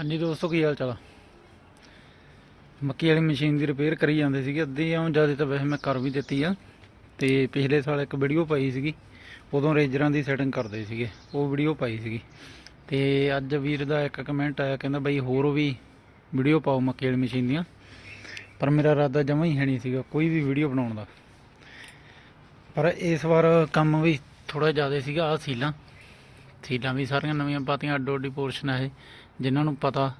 ਹਾਂਜੀ ਦੋਸਤੋ, ਕੀ ਹਾਲ ਚਾਲ ਆ? ਮੱਕੀ ਵਾਲੀ ਮਸ਼ੀਨ ਦੀ ਰਿਪੇਅਰ ਕਰੀ ਜਾਂਦੇ ਸੀਗੇ, ਅੱਧੀ ਆਉਂ ਜ਼ਿਆਦਾ ਤਾਂ ਵੈਸੇ ਮੈਂ ਕਰ ਵੀ ਦਿੱਤੀ ਆ। ਤੇ ਪਿਛਲੇ ਸਾਲ ਇੱਕ ਵੀਡੀਓ ਪਾਈ ਸੀਗੀ, ਉਦੋਂ ਰੇਜਰਾਂ ਦੀ ਸੈਟਿੰਗ ਕਰਦੇ ਸੀਗੇ, ਉਹ ਵੀਡੀਓ ਪਾਈ ਸੀਗੀ। ਤੇ ਅੱਜ ਵੀਰ ਦਾ ਇੱਕ ਕਮੈਂਟ ਆਇਆ, ਕਹਿੰਦਾ ਬਈ ਹੋਰ ਵੀ ਵੀਡੀਓ ਪਾਓ ਮੱਕੀ ਵਾਲੀ ਮਸ਼ੀਨ ਦੀਆਂ। ਪਰ ਮੇਰਾ ਇਰਾਦਾ ਜਮਾ ਹੀ ਹੈ ਨਹੀਂ ਸੀਗਾ ਕੋਈ ਵੀ ਵੀਡੀਓ ਬਣਾਉਣ ਦਾ। ਪਰ ਇਸ ਵਾਰ ਕੰਮ ਵੀ ਥੋੜਾ ਜ਼ਿਆਦਾ ਸੀਗਾ ਆ ਸੀਲਾਂ। ਸੀਲਾਂ ਵੀ ਸਾਰੀਆਂ ਨਵੀਆਂ ਪਾਤੀਆਂ, ਅੱਡੋ ਅੱਡੀ ਪੋਰਸ਼ਨ ਹੈ ਇਹ, ਜਿਨ੍ਹਾਂ ਨੂੰ ਪਤਾ,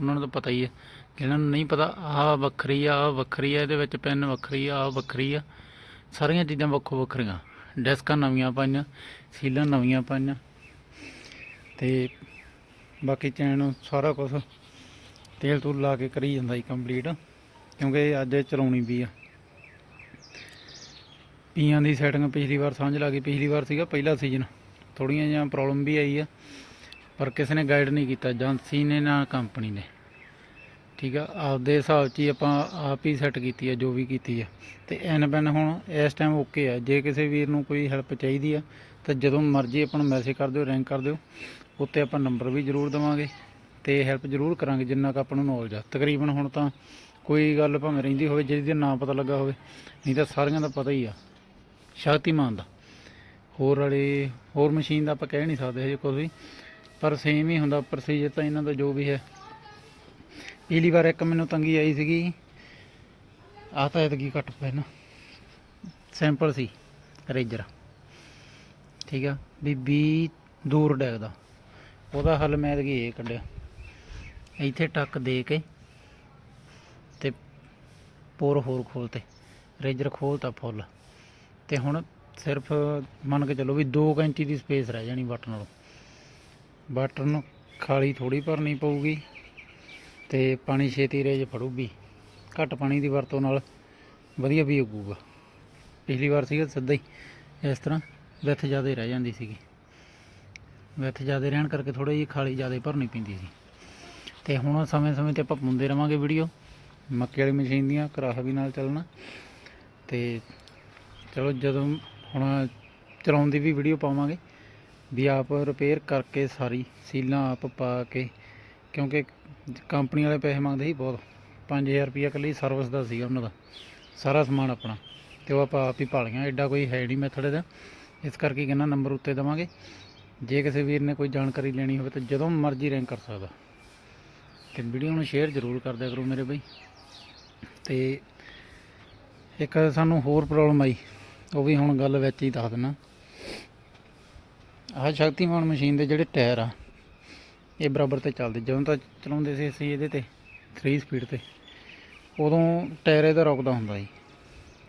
ਉਹਨਾਂ ਨੂੰ ਤਾਂ ਪਤਾ ਹੀ ਹੈ ਜਿਹਨਾਂ ਨੂੰ ਨਹੀਂ ਪਤਾ, ਆਹ ਵੱਖਰੀ ਆ, ਆਹ ਵੱਖਰੀ ਆ, ਇਹਦੇ ਵਿੱਚ ਪੈਨ ਵੱਖਰੀ ਆ, ਆਹ ਵੱਖਰੀ ਆ। ਸਾਰੀਆਂ ਚੀਜ਼ਾਂ ਵੱਖੋ ਵੱਖਰੀਆਂ। ਡੈਸਕਾਂ ਨਵੀਆਂ ਪਾਈਆਂ, ਸੀਲਾਂ ਨਵੀਆਂ ਪਾਈਆਂ। ਤੇ ਬਾਕੀ ਚੈਨ ਸਾਰਾ ਕੁਝ ਤੇਲ ਤੂਲ ਲਾ ਕੇ ਕਰੀ ਜਾਂਦਾ ਜੀ ਕੰਪਲੀਟ ਕਿਉਂਕਿ ਅੱਜ ਚਲਾਉਣੀ ਵੀ ਆ। ਪੀਆਂ ਦੀ ਸੈਟਿੰਗ ਪਿਛਲੀ ਵਾਰ ਸਮਝ ਲਾ ਗਈ, ਪਿਛਲੀ ਵਾਰ ਸੀਗਾ ਪਹਿਲਾ ਸੀਜ਼ਨ ਥੋੜੀਆਂ ਜਿਹੀਆਂ ਪ੍ਰੋਬਲਮ ਵੀ ਆਈ ਆ, ਪਰ ਕਿਸੇ ਨੇ ਗਾਈਡ ਨਹੀਂ ਕੀਤਾ, ਏਜੰਸੀ ਨੇ ਨਾ ਕੰਪਨੀ ਨੇ। ਠੀਕ ਆ, ਆਪਦੇ ਹਿਸਾਬ 'ਚ ਹੀ ਆਪਾਂ ਆਪ ਹੀ ਸੈੱਟ ਕੀਤੀ ਆ, ਜੋ ਵੀ ਕੀਤੀ ਆ। ਤੇ ਐਨ ਪੈਨ ਹੁਣ ਇਸ ਟਾਈਮ ਓਕੇ ਆ। ਜੇ ਕਿਸੇ ਵੀਰ ਨੂੰ ਕੋਈ ਹੈਲਪ ਚਾਹੀਦੀ ਆ, ਤਾਂ ਜਦੋਂ ਮਰਜ਼ੀ ਆਪਾਂ ਨੂੰ ਮੈਸੇਜ ਕਰ ਦਿਓ ਰੈਂਕ ਕਰ ਦਿਓ। ਉੱਤੇ ਆਪਾਂ ਨੰਬਰ ਵੀ ਜ਼ਰੂਰ ਦੇਵਾਂਗੇ ਤੇ ਹੈਲਪ ਜ਼ਰੂਰ ਕਰਾਂਗੇ, ਜਿੰਨਾ ਕੁ ਆਪਾਂ ਨੂੰ ਨੌਲੇਜ ਆ। ਤਕਰੀਬਨ ਹੁਣ ਤਾਂ ਕੋਈ ਗੱਲ ਭਾਵੇਂ ਰਹਿੰਦੀ ਹੋਵੇ, ਜਿਹਦੀ ਦਾ ਪਤਾ ਲੱਗਾ ਹੋਵੇ, ਨਹੀਂ ਤਾਂ ਸਾਰਿਆਂ ਦਾ ਪਤਾ ਹੀ ਆ। ਸ਼ਕਤੀਮਾਨ ਦਾ। ਹੋਰ ਵਾਲੇ, ਹੋਰ ਮਸ਼ੀਨ ਦਾ ਆਪਾਂ ਕਹਿ ਨਹੀਂ ਸਕਦੇ ਹਜੇ ਕੁਝ ਵੀ। ਪਰ ਸੇਮ ਹੀ ਹੁੰਦਾ ਪ੍ਰੋਸੀਜਰ ਤਾਂ ਇਹਨਾਂ ਦਾ ਜੋ ਵੀ ਹੈ। ਪਿਛਲੀ ਵਾਰ ਇੱਕ ਮੈਨੂੰ ਤੰਗੀ ਆਈ ਸੀਗੀ। ਆਹ ਤਾਂ ਐਤਕੀ ਘੱਟ ਪਏ ਨਾ। ਸੈਂਪਲ ਸੀ ਰੇਜਰ ਠੀਕ ਆ? ਵੀ 20 ਦੂਰ ਡੈਗਦਾ। ਉਹਦਾ ਹੱਲ ਮੈਂ ਐਤਕੀ ਇਹ ਕੱਢਿਆ। ਇੱਥੇ ਟੱਕ ਦੇ ਕੇ ਤੇ ਪੋਰ ਹੋਰ ਖੋਲਤੇ। ਰੇਜਰ ਖੋਲਤਾ ਫੁੱਲ। ਤੇ ਹੁਣ ਸਿਰਫ ਮੰਨ ਕੇ ਚੱਲੋ ਵੀ 2 ਇੰਚੀ ਦੀ ਸਪੇਸ ਰਹਿ ਜਾਣੀ ਬਟਨ ਨਾਲੋਂ। ਬਟਨ ਖਾਲੀ ਥੋੜੀ ਭਰਨੀ ਪਊਗੀ ਤੇ ਪਾਣੀ ਛੇਤੀ ਰੇਜ ਫੜੂਗੀ। ਘੱਟ ਪਾਣੀ ਦੀ ਵਰਤੋਂ ਨਾਲ ਵਧੀਆ ਵੀ ਉੱਗੂਗਾ। ਪਿਛਲੀ ਵਾਰ ਸੀਗਾ ਸਿੱਧਾ ਹੀ, ਇਸ ਤਰ੍ਹਾਂ ਵਿੱਥ ਜ਼ਿਆਦਾ ਰਹਿ ਜਾਂਦੀ ਸੀਗੀ। ਵਿੱਥ ਜ਼ਿਆਦਾ ਰਹਿਣ ਕਰਕੇ ਥੋੜੀ ਜਿਹੀ ਖਾਲੀ ਜ਼ਿਆਦਾ ਭਰਨੀ ਪੈਂਦੀ ਸੀ। ਤੇ ਹੁਣ ਸਮੇਂ ਸਮੇਂ ਤੇ ਆਪਾਂ ਪਾਉਂਦੇ ਰਵਾਂਗੇ ਵੀਡੀਓ ਮੱਕੇ ਵਾਲੀ ਮਸ਼ੀਨ ਦੀਆਂ ਕਰਾਹ ਵੀ ਨਾਲ ਚੱਲਣਾ। ਤੇ ਚਲੋ ਜਦੋਂ ਹੁਣ ਚਲਾਉਣ ਦੀ ਵੀ ਵੀਡੀਓ ਪਾਵਾਂਗੇ ਵੀ ਆਪ ਰਿਪੇਅਰ ਕਰਕੇ ਸਾਰੀ ਸੀਲਾਂ ਆਪ ਪਾ ਕੇ, ਕਿਉਂਕਿ ਕੰਪਨੀ ਵਾਲੇ ਪੈਸੇ ਮੰਗਦੇ ਸੀ ਬਹੁਤ। 5000 ਰੁਪਈਆ ਇਕੱਲੀ ਸਰਵਿਸ ਦਾ ਸੀਗਾ ਉਹਨਾਂ ਦਾ, ਸਾਰਾ ਸਮਾਨ ਆਪਣਾ। ਤੇ ਉਹ ਆਪਾਂ ਆਪ ਹੀ ਭਾਲੀਆਂ ਐਡਾ ਕੋਈ ਹੈ ਨਹੀਂ ਮੈਥਡ ਦਾ ਇਸ ਕਰਕੇ ਕਹਿੰਦਾ ਨੰਬਰ ਉੱਤੇ ਦੇਵਾਂਗੇ। ਜੇ ਕਿਸੇ ਵੀਰ ਨੇ ਕੋਈ ਜਾਣਕਾਰੀ ਲੈਣੀ ਹੋਵੇ ਤਾਂ ਜਦੋਂ ਮਰਜ਼ੀ ਰੈਂਕ ਕਰ ਸਕਦਾ। ਤੇ ਵੀਡੀਓ ਨੂੰ ਸ਼ੇਅਰ ਜ਼ਰੂਰ ਕਰ ਦਿਆ ਕਰੋ ਮੇਰੇ ਬਈ। ਤੇ ਇੱਕ ਸਾਨੂੰ ਹੋਰ ਪ੍ਰੋਬਲਮ ਆਈ। ਉਹ ਵੀ ਹੁਣ ਗੱਲ ਵਿੱਚ ਹੀ ਦੱਸ ਦਿੰਨਾ। ਆਹ ਸ਼ਕਤੀਮਾਨ ਮਸ਼ੀਨ ਦੇ ਜਿਹੜੇ ਟਾਇਰ ਆ, ਇਹ ਬਰਾਬਰ ਤੇ ਚੱਲਦੇ। ਜਦੋਂ ਤਾਂ ਚਲਾਉਂਦੇ ਸੀ ਅਸੀਂ ਇਹਦੇ ਤੇ 3 ਸਪੀਡ ਤੇ, ਉਦੋਂ ਟਾਇਰ ਇਹਦਾ ਰੁਕਦਾ ਹੁੰਦਾ ਸੀ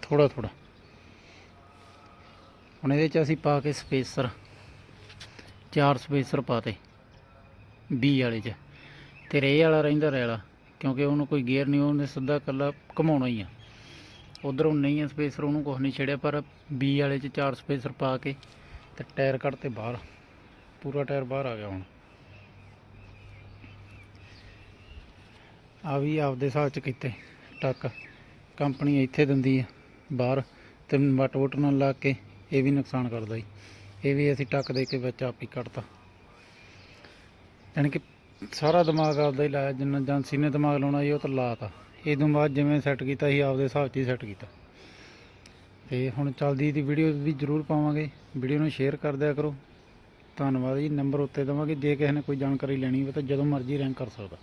ਥੋੜਾ ਥੋੜਾ ਹੁਣ ਇਹਦੇ ਚ ਅਸੀਂ ਪਾ ਕੇ ਸਪੇਸਰ ਚਾਰ ਸਪੇਸਰ ਪਾਤੇ 20 ਵਾਲੇ ਚ। ਤੇ ਰੇ ਵਾਲਾ ਰਹਿੰਦਾ ਰੇਲਾ, ਕਿਉਂਕਿ ਉਹਨੂੰ ਕੋਈ ਗੇਅਰ ਨਹੀਂ, ਉਹਨੇ ਸਿੱਧਾ ਕੱਲਾ ਘਮਾਉਣਾ ਹੀ ਆ। ਉਧਰੋਂ ਨਹੀਂ ਹੈ ਸਪੇਸਰ, ਉਹਨੂੰ ਕੁਝ ਨਹੀਂ ਛੇੜਿਆ, ਪਰ ਬੀ ਵਾਲੇ ਚ ਚਾਰ ਸਪੇਸਰ ਪਾ ਕੇ ਤੇ ਟਾਇਰ ਕੱਢਤੇ ਬਾਹਰ। ਪੂਰਾ ਟਾਇਰ ਬਾਹਰ ਆ ਗਿਆ ਹੁਣ। ਆ ਵੀ ਆਪਦੇ ਹਿਸਾਬ ਚ ਕੀਤੇ। ਟੱਕ। ਕੰਪਨੀ ਇੱਥੇ ਦਿੰਦੀ ਆ ਬਾਹਰ। ਤੇ ਵਟ ਵਟ ਨਾਲ ਲਾ ਕੇ ਇਹ ਵੀ ਨੁਕਸਾਨ ਕਰਦਾ ਜੀ। ਇਹ ਵੀ ਅਸੀਂ ਟੱਕ ਦੇ ਕੇ ਵਿੱਚ ਆਪ ਹੀ ਕੱਢਤਾ। ਯਾਨੀ ਕਿ ਸਾਰਾ ਦਿਮਾਗ ਆਪਦਾ ਹੀ ਲਾਇਆ, ਜਿੰਨਾ ਏਜੰਸੀ ਨੇ ਦਿਮਾਗ ਲਾਉਣਾ ਜੀ, ਉਹ ਤਾਂ ਲਾਤਾ। ਇਹ ਤੋਂ ਬਾਅਦ ਜਿਵੇਂ ਸੈੱਟ ਕੀਤਾ ਸੀ, ਆਪਦੇ ਹਿਸਾਬ 'ਚ ਹੀ ਸੈੱਟ ਕੀਤਾ। ਤੇ ਹੁਣ ਚੱਲਦੀ ਦੀ ਵੀਡੀਓ ਵੀ ਜ਼ਰੂਰ ਪਾਵਾਂਗੇ। ਵੀਡੀਓ ਨੂੰ ਸ਼ੇਅਰ ਕਰ ਦਿਆ ਕਰੋ। ਧੰਨਵਾਦ ਜੀ। ਨੰਬਰ ਉੱਤੇ ਦੇਵਾਂਗੇ। ਜੇ ਕਿਸੇ ਨੇ ਕੋਈ ਜਾਣਕਾਰੀ ਲੈਣੀ ਹੋਵੇ ਤਾਂ ਜਦੋਂ ਮਰਜ਼ੀ ਰੈਂਕ ਕਰ ਸਕਦਾ।